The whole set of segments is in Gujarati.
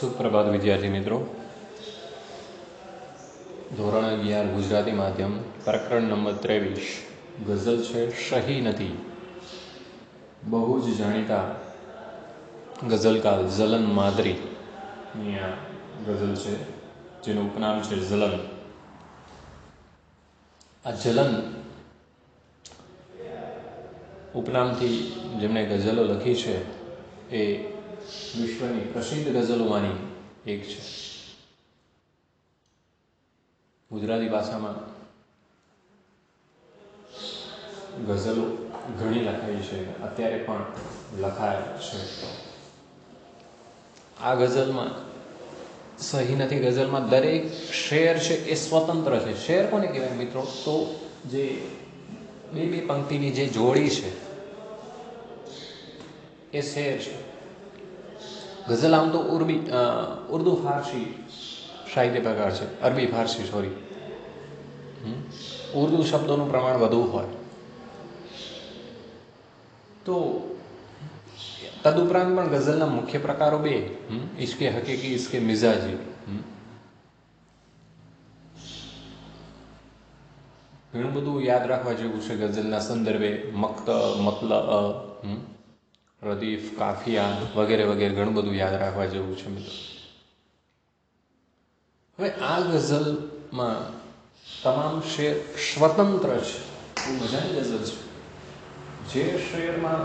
સુપ્રભાત વિદ્યાર્થી મિત્રો? ધોરણ અગિયાર, ગુજરાતી માધ્યમ, પ્રકરણ નંબર ત્રેવીસ. ગઝલ છે શહી નથી. બહુ જ જાણીતા ગઝલકાર ઝલન માદરીની આ ગઝલ છે, જેનું ઉપનામ છે ઝલન. આ જલન ઉપનામથી જેમણે ગઝલો લખી છે, એ વિશ્વની પ્રસિદ્ધ ગઝલોમાંની એક છે. ગુજરાતી ભાષામાં ગઝલો ઘણી લખાઈ છે. અત્યારે પણ લખાય છે. આ ગઝલમાં સહી નથી. ગઝલમાં દરેક શેર છે એ સ્વતંત્ર છે. શેર કોને કહેવાય મિત્રો? તો જે બે બે પંક્તિની જે જોડી છે, એ શેર છે. ગઝલ આમ તો ઉર્બી ઉર્દુ ફારસી સાહિત્ય પ્રકાર છે. અરબી ફારસી સોરી ઉર્દુ શબ્દોનું પ્રમાણ વધુ હોય. તો તદુપરાંત પણ ગઝલના મુખ્ય પ્રકારો બે ઇશ્કે હકીકી ઇશ્કે મિઝાજી ઘણું બધું યાદ રાખવા જેવું છે ગઝલના સંદર્ભે, મક્ત મતલ રદીફ કાફિયા વગેરે વગેરે ઘણું બધું યાદ રાખવા જેવું છે મિત્રો. હવે આ ગઝલમાં તમામ શેર સ્વતંત્ર છે. બહુ મજાની ગઝલ છે. જે શેરમાં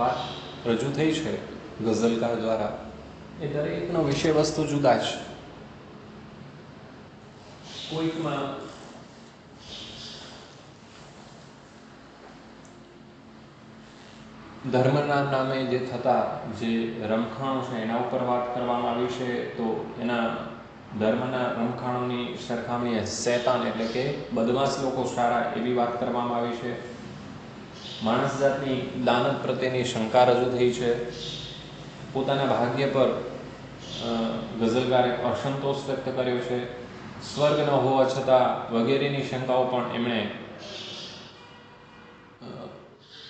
વાત રજૂ થઈ છે ગઝલકાર દ્વારા, એ દરેકનો વિષય વસ્તુ જુદા છે. કોઈકમાં ધર્મના નામે જે થતા જે રમખાણો છે, એના ઉપર વાત કરવામાં આવી છે, તો એના ધર્મના રમખાણોની સરખામણીએ શેતાન એટલે કે બદમાશ લોકો સારા એવી વાત કરવામાં આવી છે. માણસ જાતની દાનત પ્રત્યેની શંકા રજૂ થઈ છે. પોતાના ભાગ્ય પર ગઝલકારે અસંતોષ વ્યક્ત કર્યો છે. સ્વર્ગ ન હોવા છતાં વગેરેની શંકાઓ પણ એમણે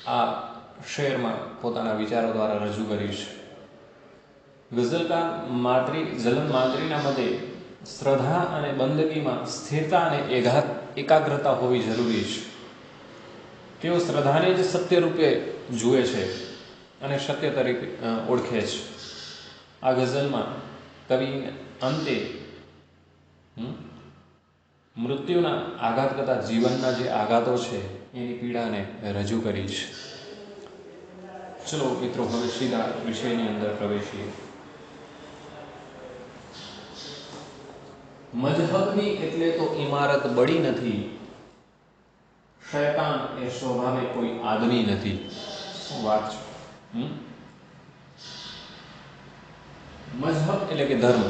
આ શેરમાં પોતાના વિચારો દ્વારા રજૂ કરી છે. ગઝલકાર માત્રી, જલન માત્રીના મતે શ્રદ્ધા અને બંદગીમાં સ્થિરતા અને એકાગ્રતા હોવી જરૂરી છે. તેઓ શ્રદ્ધાને જ સત્ય રૂપે જુએ છે અને સત્ય તરીકે ઓળખે છે. આ ગઝલમાં કવિ અંતે મૃત્યુના આઘાત કરતા જીવનના જે આઘાતો છે, એની પીડાને રજૂ કરી છે. ચલો મિત્રો હવે સીધા વિષયની અંદર પ્રવેશીએ મજહબની એટલે તો ઇમારત બળી નથી શૈતાન એ સ્વભાવે કોઈ આદમી નથી શું વાત છે મજહબ એટલે કે ધર્મ.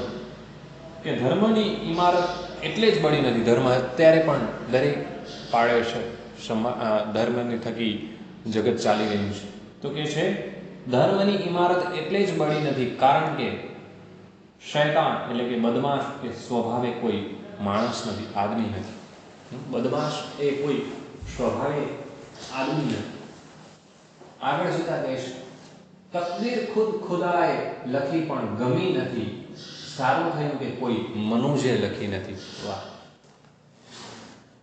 કે ધર્મની ઇમારત એટલે જ બળી નથી ધર્મ અત્યારે પણ દરેક પાડે છે. ધર્મની થકી જગત ચાલી રહ્યું છે. તો કે છે ધર્મની ઇમારત એટલે જ બળી નથી, કારણ કે શૈતાન એટલે કે બદમાશ એ સ્વભાવે કોઈ માણસ નથી, આદમી નથી. બદમાશ એ કોઈ સ્વભાવે આદમી નથી. આગળ જતા કહેશ, તકદીર ખુદ ખુદાએ લખી પણ ગમી નથી, સારું થયું કે કોઈ મનુજે લખી નથી. વાહ.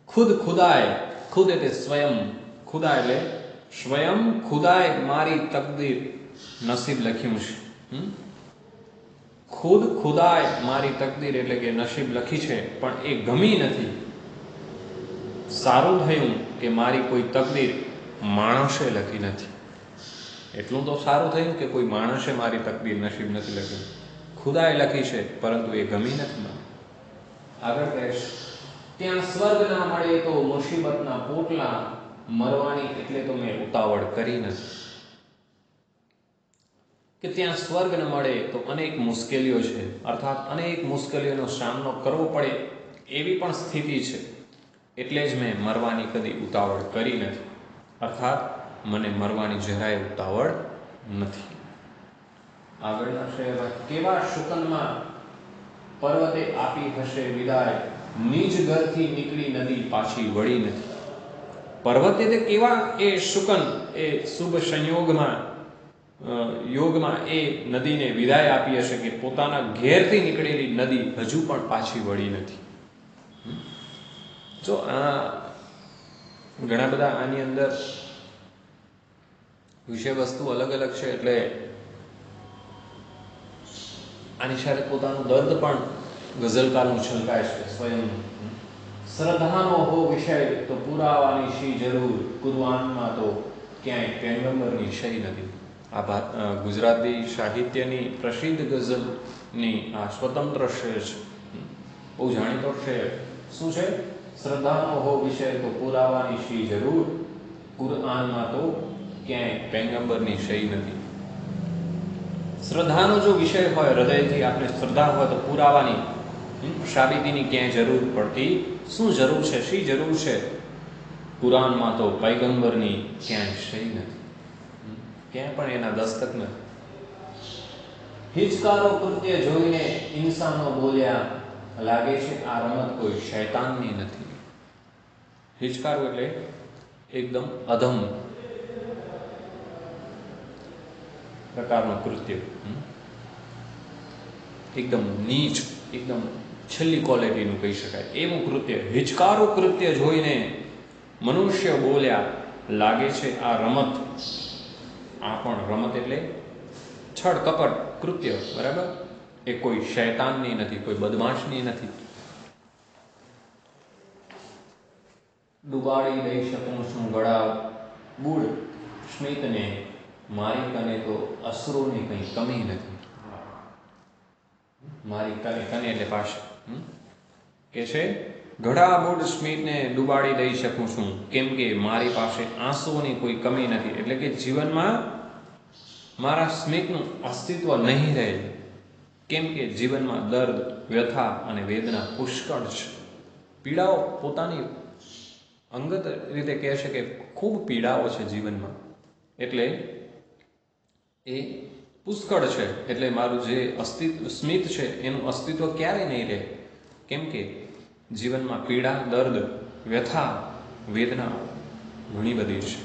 ખુદ ખુદાએ, ખુદ એટલે સ્વયં, ખુદા એટલે સ્વયં ખુદાએ મારી તકદીર નસીબ લખ્યું છે. ખુદ ખુદાએ મારી તકદીર એટલે કે નસીબ લખી છે, પણ એ ગમી નથી. સારું થયું કે મારી કોઈ તકદીર માણસે લખી નથી. એટલું તો સારું થયું કે કોઈ માણસે મારી તકદીર નસીબ નથી લખી. ખુદાએ લખી છે, પરંતુ એ ગમી નથી આગળ કહેશ. ત્યાં સ્વર્ગ ના મળે તો મુસીબતના પોટલા મરવાની એટલે તો મેં ઉતાવળ કરી નથી કે ત્યાં સ્વર્ગ ન મળે તો અનેક મુશ્કેલીઓ છે. અર્થાત અનેક મુશ્કેલીઓનો સામનો કરવો પડે એવી પણ સ્થિતિ છે. એટલે જ મેં મરવાની કદી ઉતાવળ કરી નથી. અર્થાત મને મરવાની જરાય ઉતાવળ નથી. આગળના શહેરમાં કેવા શુકનમાં પર્વતે આપી હશે વિદાય? નિજ ઘરથી નીકળી નદી પાછી વળી નથી. પર્વતે એટલે કેવા એ શુકન, એ શુભ સંયોગમાં યોગમાં એ નદીને વિદાય આપી હશે કે પોતાના ઘેરથી નીકળેલી નદી હજુ પણ પાછી વળી નથી. જો આ ઘણા બધા આની અંદર વિષય વસ્તુ અલગ અલગ છે એટલે આની સાથે પોતાનું દર્દ પણ ગઝલકારનું છલકાય છે, સ્વયં. શ્રદ્ધાનો હો વિષય તો પુરાવાની શી જરૂર? કુરઆનમાં તો ક્યાંય પેગંબરની શય નથી. આ ભા ગુજરાતી સાહિત્યની પ્રસિદ્ધ ગઝલની આ સ્વતંત્ર શેર છે. બહુ જાણીતો શેર શું છે? શ્રદ્ધાનો હો વિષય તો પુરાવાની શી જરૂર? કુરઆનમાં તો ક્યાંય પેગંબરની શય નથી. શ્રદ્ધાનો જો વિષય હોય, હૃદયથી આપણે શ્રદ્ધા હોય તો પુરાવાની સાબિતીની ક્યાંય જરૂર પડતી શું જરૂર છે? શી જરૂર છે? કુરાનમાં તો પૈગંબરની ક્યાંય શય નથી. ક્યાંય પણ એના દસ્તક નથી. હિચકારો કૃત્ય જોઈને ઇન્સાનો બોલ્યા, લાગે છે આ રમત કોઈ શૈતાનની નથી. હિચકારો એટલે એકદમ અધમ પ્રકારનું કૃત્ય? એકદમ નીચ, એકદમ છેલ્લી ક્વોલિટીનું કહી શકાય. એવું કૃત્ય, હિચકારો કૃત્ય જોઈને મનુષ્ય બોલ્યા, લાગે છે આ રમત, આ પણ રમત એટલે છળ કપટ, કૃત્ય. બરાબર? એ કોઈ શૈતાનની નથી, કોઈ બદમાશની નથી. ડુબાડી લઈ શકું છું ગળા બુડ સ્મિતને મારી કને તો અસરોની કંઈ કમી નથી. મારી કને કને એટલે પાસે કે છે ઘડા બુડ સ્મિતને ડુબાડી દઈ શકું છું. કેમ કે મારી પાસે આંસુઓની કોઈ કમી નથી. એટલે કે જીવનમાં મારા સ્મિતનું અસ્તિત્વ નહીં રહે. કેમ કે જીવનમાં દર્દ, વ્યથા અને વેદના પુષ્કળ છે. પીડાઓ પોતાની અંગત રીતે કહે છે કે ખૂબ પીડાઓ છે જીવનમાં. એટલે એ પુષ્કળ છે. એટલે મારું જે અસ્તિત્વ, સ્મિત છે, એનું અસ્તિત્વ ક્યારે નહીં રહે. કેમ કે જીવનમાં પીડા, દર્દ, વ્યથા, વેદના ઘણી બધી છે.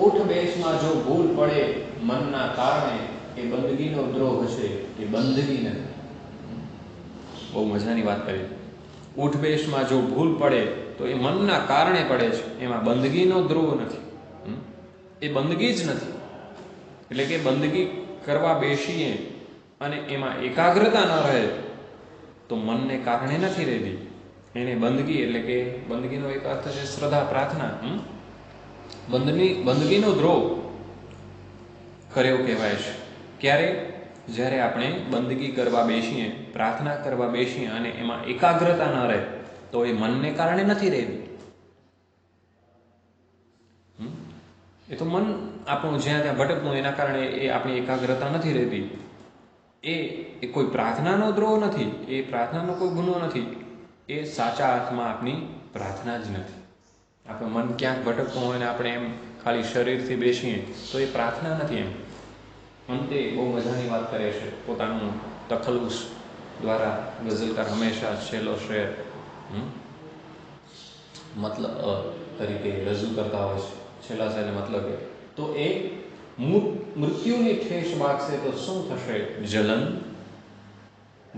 ઓઠ બેસમાં જો ભૂલ પડે, મનના કારણે એ બંદગીનો દ્રોહ છે, એ બંદગી નથી. બહુ મજાની વાત કરી. ઉઠ બેસમાં જો ભૂલ પડે, તો એ મનના કારણે પડે છે. એમાં બંદગીનો દ્રોહ નથી. એ બંદગી જ નથી. એટલે કે બંદગી કરવા બેસીએ અને એમાં એકાગ્રતા ન રહે, તો મનને કારણે નથી રહેતી એને બંદગી એટલે કે બંદગીનો એક અર્થ છે શ્રદ્ધા પ્રાર્થના? બંદગી બંદગીનો દ્રોહ કર્યો કહેવાય છે ક્યારે જ્યારે આપણે બંદગી કરવા બેસીએ, પ્રાર્થના કરવા બેસીએ અને એમાં એકાગ્રતા ન રહે, તો એ મનને કારણે નથી રહેતી? એ તો મન આપણું જ્યાં ત્યાં ભટકવું એના કારણે એ આપણી એકાગ્રતા નથી રહેતી. એ એ કોઈ પ્રાર્થનાનો દ્રોહ નથી, એ પ્રાર્થનાનો કોઈ ગુનો નથી, એ સાચા અર્થમાં આપણી પ્રાર્થના જ નથી. આપણું મન ક્યાંક ભટકતું હોય ને આપણે એમ ખાલી શરીરથી બેસીએ તો એ પ્રાર્થના નથી એમ. અંતે બહુ મજાની વાત કરે છે, પોતાનું તખલુસ દ્વારા ગઝલકાર હંમેશા છેલ્લો શેર મતલબ તરીકે રજૂ કરતા હોય છે. છેલ્લા શેરને મતલબ એ તો એ મૃત્યુની ઠેસ વાગશે તો શું થશે? જલન.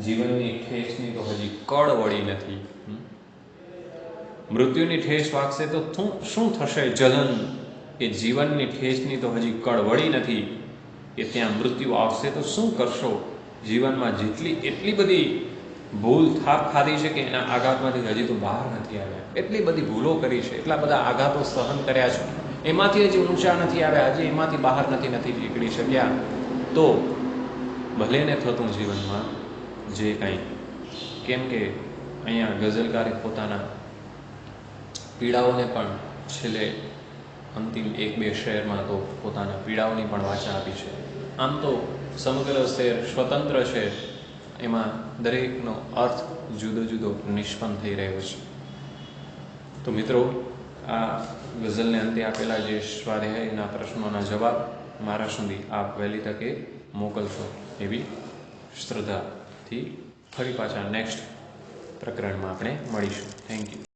જીવનની ઠેસની તો હજી કળ વળી નથી. મૃત્યુની ઠેસ વાગશે તો શું થશે? જલન. એ જીવનની ઠેસની તો હજી કળ વળી નથી. કે ત્યાં મૃત્યુ આવશે તો શું કરશો? જીવનમાં જેટલી, એટલી બધી ભૂલ થાપ ખાધી છે કે એના આઘાતમાંથી હજી તો બહાર નથી આવ્યા. એટલી બધી ભૂલો કરી છે. એટલા બધા આઘાતો સહન કર્યા છે. એમાંથી હજી ઊંચા નથી આવ્યા, હજી એમાંથી બહાર નથી નથી નીકળી શક્યા. તો ભલે ને થતું જીવનમાં જે કાંઈ, કેમ કે અહીંયા ગઝલકારે પોતાના પીડાઓને પણ છેલ્લે અંતિમ એક બે શહેરમાં તો પોતાના પીડાઓની પણ વાચા આપી છે. આમ તો સમગ્ર શહેર સ્વતંત્ર છે, એમાં દરેકનો અર્થ જુદો જુદો નિષ્પન્ન થઈ રહ્યો છે. તો મિત્રો આ ગઝલને અંતે આપેલા જે સ્વાધ્યાયના પ્રશ્નોના જવાબ મારા સુધી આપ વહેલી તકે મોકલશો એવી શ્રદ્ધાથી ફરી પાછા નેક્સ્ટ પ્રકરણમાં આપણે મળીશું. Thank you